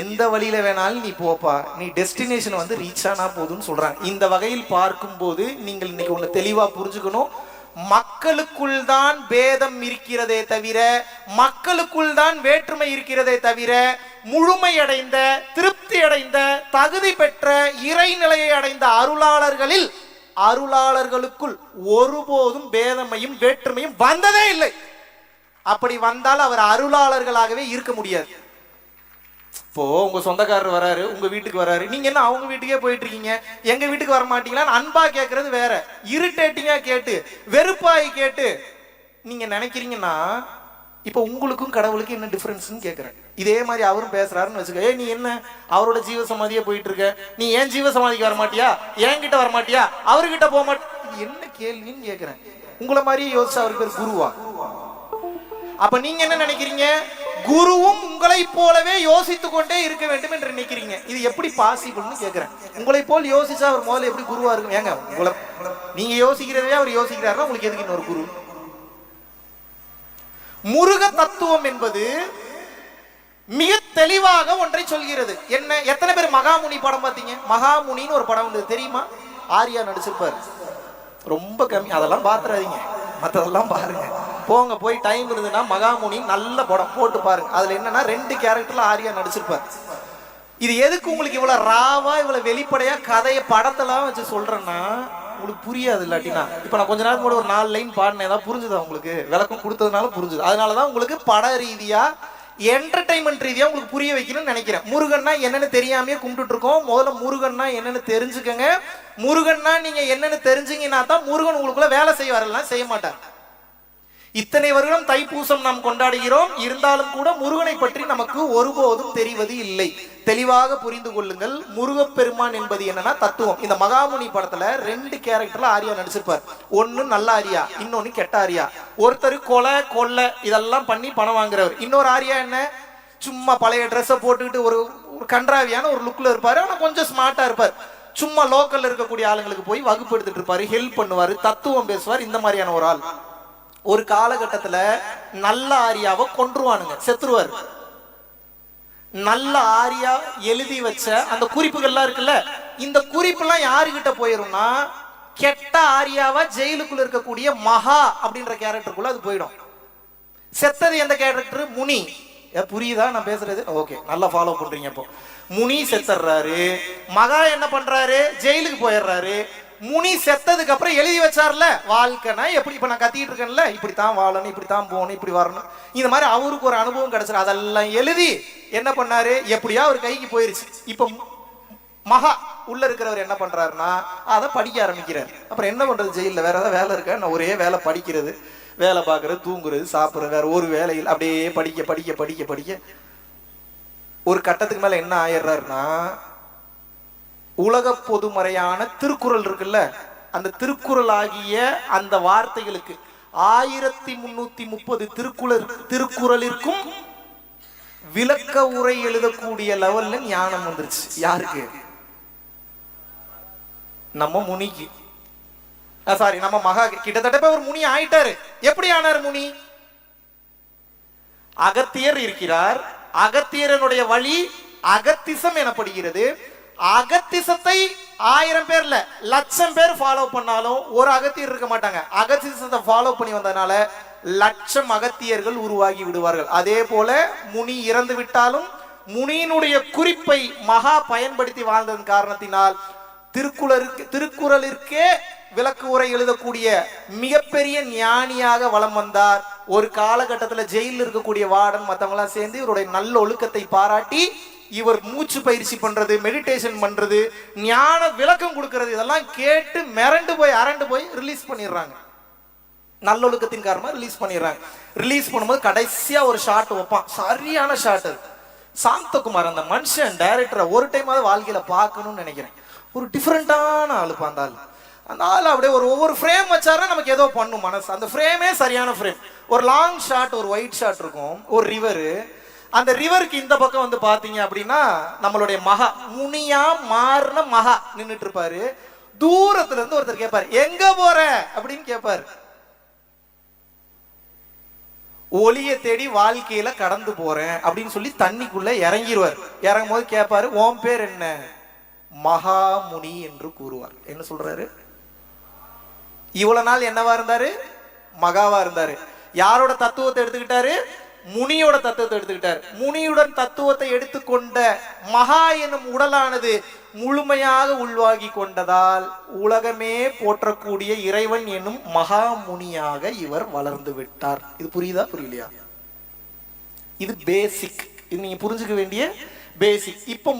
எந்த வழியில வேணாலும் நீ போப்பா. நீ டெஸ்டினேஷன் வந்து ரீச் ஆனா போதும்னு சொல்றாங்க. இந்த வகையில் பார்க்கும்போது நீங்கள் இன்னைக்கு ஒண்ணு தெளிவா புரிஞ்சுக்கணும். மக்களுக்குள் தான் பேதம் இருக்கிறதே தவிர மக்களுக்குள் தான் வேற்றுமை இருக்கிறதே தவிர முழுமையடைந்த திருப்தி அடைந்த தகுதி பெற்ற இறைநிலையை அடைந்த அருளாளர்களில் அருளாளர்களுக்குள் ஒருபோதும் பேதமையும் வேற்றுமையும் வந்ததே இல்லை. அப்படி வந்தால் அவர் அருளாளர்களாகவே இருக்க முடியாது. இப்போ உங்க சொந்தக்காரர் வராரு உங்க வீட்டுக்கு வராரு. நீங்க என்ன அவங்க வீட்டுக்கே போயிட்டு இருக்கீங்க எங்க வீட்டுக்கு வர மாட்டீங்களான்னு அன்பா கேட்கறது வேற. இரிட்டேட்டிங்கா கேட்டு வெறுப்பாய் கேட்டு நீங்க நினைக்கிறீங்கன்னா இப்போ உங்களுக்கும் கடவுளுக்கும் என்ன டிஃபரன்ஸ்னு கேட்குறேன் இதே மாதிரி அவரும் பேசுறாருன்னு வச்சுக்க. ஏ நீ என்ன? அவரோட ஜீவ சமாதியே போயிட்டு இருக்க நீ ஏன் ஜீவ சமாதிக்கு வர மாட்டியா என்கிட்ட வர மாட்டியா அவர்கிட்ட போக மாட்டியா என்ன கேள்வின்னு கேட்குறேன் உங்களை மாதிரியே யோசிச்சு அவருக்கு பேர் குருவா. அப்ப நீங்க என்ன நினைக்கிறீங்க? குருவும் உங்களை போலவே யோசித்து கொண்டே இருக்க வேண்டும் என்று நினைக்கிறீங்க. இது எப்படி பாசிபிள்னு கேட்கிறேன் உங்களை போல் யோசிச்சா அவர் முதல்ல எப்படி குருவா இருக்கும்? ஏங்க உங்களை நீங்க யோசிக்கிறதே அவர் யோசிக்கிறாருன்னா உங்களுக்கு எதுக்கு இன்னொரு குரு? முருக தத்துவம் என்பது மிக தெளிவாக ஒன்றை சொல்கிறது. என்ன எத்தனை பேர் மகாமுனி படம் பார்த்தீங்க? மகாமுனின்னு ஒரு படம் உண்டு. தெரியுமா? ஆர்யா நடிச்சிருப்பார். ரொம்ப கம்மி அதெல்லாம் பாத்துறாதீங்க. மற்றதெல்லாம் பாருங்க. போங்க போய் டைம் இருந்ததுன்னா மகாமுனி நல்ல படம் போட்டு பாருங்க. அதுல என்னன்னா ரெண்டு கேரக்டர்ல ஆரியா நடிச்சிருப்பார். இது எதுக்கு உங்களுக்கு இவ்வளவு ராவா இவ்வளவு வெளிப்படையா கதையை படத்தெல்லாம் வச்சு சொல்றேன்னா உங்களுக்கு புரியாது இல்லாட்டினா. இப்ப நான் கொஞ்ச நேரம் கூட ஒரு நாலு லைன் பாடினேன். ஏதாவது புரிஞ்சுதா உங்களுக்கு? விளக்கம் கொடுத்ததுனால புரிஞ்சுது. அதனாலதான் உங்களுக்கு பட ரீதியா என்டர்டைன்மெண்ட் ரீதியா உங்களுக்கு புரிய வைக்கணும்னு நினைக்கிறேன். முருகன்னா என்னன்னு தெரியாமே கும்பிட்டு இருக்கோம். முதல்ல முருகன்னா என்னன்னு தெரிஞ்சுக்கங்க. முருகன்னா நீங்க என்னன்னு தெரிஞ்சீங்கன்னா தான் முருகன் உங்களுக்குள்ள வேலை செய்ய செய்ய மாட்டார். இத்தனை வருடம் தைப்பூசம் நாம் கொண்டாடுகிறோம். இருந்தாலும் கூட முருகனை பற்றி நமக்கு ஒருபோதும் தெரிவது இல்லை. தெளிவாக புரிந்து கொள்ளுங்கள். முருகப்பெருமான் என்பது என்னன்னா தத்துவம். இந்த மகாமுனி படத்துல ரெண்டு கேரக்டர்ல ஆரியா நடிச்சிருப்பார். ஒன்னு நல்ல ஆரியா இன்னொன்னு கெட்ட ஆரியா. ஒருத்தர் கொலை கொள்ளை இதெல்லாம் பண்ணி பணம் வாங்குறவர். இன்னொரு ஆரியா என்ன? சும்மா பழைய ட்ரெஸ்ஸை போட்டுக்கிட்டு ஒரு ஒரு கன்றாவியான ஒரு லுக்ல இருப்பாரு. ஆனால் கொஞ்சம் ஸ்மார்ட்டா இருப்பார். சும்மா லோக்கல்ல இருக்கக்கூடிய ஆளுங்களுக்கு போய் வகுப்பு எடுத்துட்டு இருப்பாரு. ஹெல்ப் பண்ணுவாரு. தத்துவம் பேசுவார். இந்த மாதிரியான ஒரு ஆள். ஒரு காலகட்டத்துல நல்ல ஆரியாவை கொன்றுவானுங்க செத்துருவாரு. நல்ல ஆரியா எழுதி வச்ச அந்த குறிப்புகள்லாம் இருக்குல்ல இந்த குறிப்பெல்லாம் யாருகிட்ட போயிரும்னா கெட்ட ஆரியாவா ஜெயிலுக்குள்ள இருக்கக்கூடிய மகா அப்படின்ற கேரக்டருக்குள்ள அது போயிடும். செத்தது எந்த கேரக்டர்? முனி. புரியுதா? நான் பேசுறது? ஓகே நல்லா ஃபாலோ பண்றீங்க இப்போ. முனி செத்துறாரு மகா என்ன பண்றாரு? ஜெயிலுக்கு போயிடுறாரு. முனி செத்ததுக்கு அப்புறம் எழுதி வச்சார்ல? வாழ்க்கைனா எப்படி இப்ப நான் கத்திட்டு இருக்கேன்ல? இப்படித்தான் வாழணும் இப்படித்தான் போகணும் இப்படி வரணும். இந்த மாதிரி அவருக்கு ஒரு அனுபவம் கிடைச்சிரு அதெல்லாம் எழுதி என்ன பண்ணாரு? எப்படியா அவர் கைக்கு போயிருச்சு. இப்ப மகா உள்ள இருக்கிறவர் என்ன பண்றாருன்னா அதை படிக்க ஆரம்பிக்கிறார். அப்புறம் என்ன பண்றது ஜெயிலில்? வேற ஏதாவது வேலை இருக்கா? நான் ஒரே வேலை படிக்கிறது. வேலை பார்க்கறது தூங்குறது சாப்பிட்றது வேற ஒரு வேலையில் அப்படியே படிக்க படிக்க படிக்க படிக்க. ஒரு கட்டத்துக்கு மேல என்ன ஆயிடுறாருன்னா உலக பொதுமறையான திருக்குறள் இருக்குல்ல அந்த திருக்குறள் ஆகிய அந்த வார்த்தைகளுக்கு ஆயிரத்தி முன்னூத்தி முப்பது திருக்குறள் திருக்குறளிற்கும் விளக்க உரை எழுதக்கூடிய லெவல்ல ஞானம் வந்துருச்சு. யாருக்கு? நம்ம முனிக்கு. சாரி நம்ம மகா கிட்டத்தட்ட ஒரு முனி ஆயிட்டாரு. எப்படி ஆனார் முனி? அகத்தியர் இருக்கிறார். அகத்தியரனுடைய வழி அகத்திசம் எனப்படுகிறது. அகத்திசத்தை ஆயிரம் பேர்ல லட்சம் பேர் ஃபாலோ பண்ணாலும் ஒரு அகத்தியர் இருக்க மாட்டாங்க. அகத்திசத்தை ஃபாலோ பண்ணி வந்ததுனால லட்சம் அகத்தியர்கள் உருவாகி விடுவார்கள். அதே போல முனி இறந்து விட்டாலும் முனியினுடைய குறிப்பை மகா பயன்படுத்தி வாழ்ந்ததன் காரணத்தினால் திருக்குறளுக்கு திருக்குறளிற்கே விளக்கு உரை எழுதக்கூடிய மிகப்பெரிய ஞானியாக வலம் வந்தார். ஒரு காலகட்டத்தில் ஜெயிலில் இருக்கக்கூடிய வார்டன் மற்றவங்களாம் சேர்ந்து இவருடைய நல்ல ஒழுக்கத்தை பாராட்டி இவர் மூச்சு பயிற்சி பண்றது மெடிடேஷன் பண்றது ஞான விளக்கம் கொடுக்கறது இதெல்லாம் கேட்டு மிரண்டு போய் அரண்டு போய் ரிலீஸ் பண்ணிடுறாங்க. நல்லொழுக்கத்தின் காரணமா ரிலீஸ் பண்ணிடுறாங்க. ரிலீஸ் பண்ணும்போது கடைசியா ஒரு ஷாட் வைப்பான். சரியான ஷாட் அது. சாந்தகுமார் அந்த மனுஷன் டைரக்டரை ஒரு டைமாவது வாழ்க்கையில பார்க்கணும்னு நினைக்கிறேன். ஒரு டிஃப்ரெண்டான ஆளுப்பா அந்த ஆள். அந்த ஆள் அப்படியே ஒரு ஒவ்வொரு ஃப்ரேம் வச்சாருன்னா நமக்கு ஏதோ பண்ணும் மனசு. அந்த ஃப்ரேமே சரியான ஃப்ரேம் ஒரு லாங் ஷாட் ஒரு ஒயிட் ஷாட் இருக்கும். ஒரு ரிவரு அந்த ரிவருக்கு இந்த பக்கம் வந்து பாத்தீங்க அப்படின்னா நம்மளுடைய மகா முனியா மாறின மகா நின்னுட்டு இருப்பாரு. தூரத்துல இருந்து ஒருத்தர் கேட்பாரு எங்க போற? அப்படின்னு கேட்பாரு ஒளியை தேடி வாழ்க்கையில கடந்து போறேன் அப்படின்னு சொல்லி தண்ணிக்குள்ள இறங்கிடுவார் இறங்கும் போது கேட்பாரு உன் பேர் என்ன? மகாமுனி என்று கூறுவார். என்ன சொல்றாரு? இவ்வளவு நாள் என்னவா இருந்தாரு? மகாவா இருந்தாரு. யாரோட தத்துவத்தை எடுத்துக்கிட்டாரு? முனியோட தத்துவத்தை எடுத்துக்கிட்டார். முனியுடன் தத்துவத்தை எடுத்துக்கொண்ட மகா எனும் உடலானது முழுமையாக உள்வாகி கொண்டதால் உலகமே போற்றக்கூடிய இறைவன் என்னும் மகா முனியாக இவர் வளர்ந்து விட்டார். இது புரியுதா? புரியலையா? இது பேசிக் இது நீங்க புரிஞ்சுக்க வேண்டிய பேசிக் இப்போ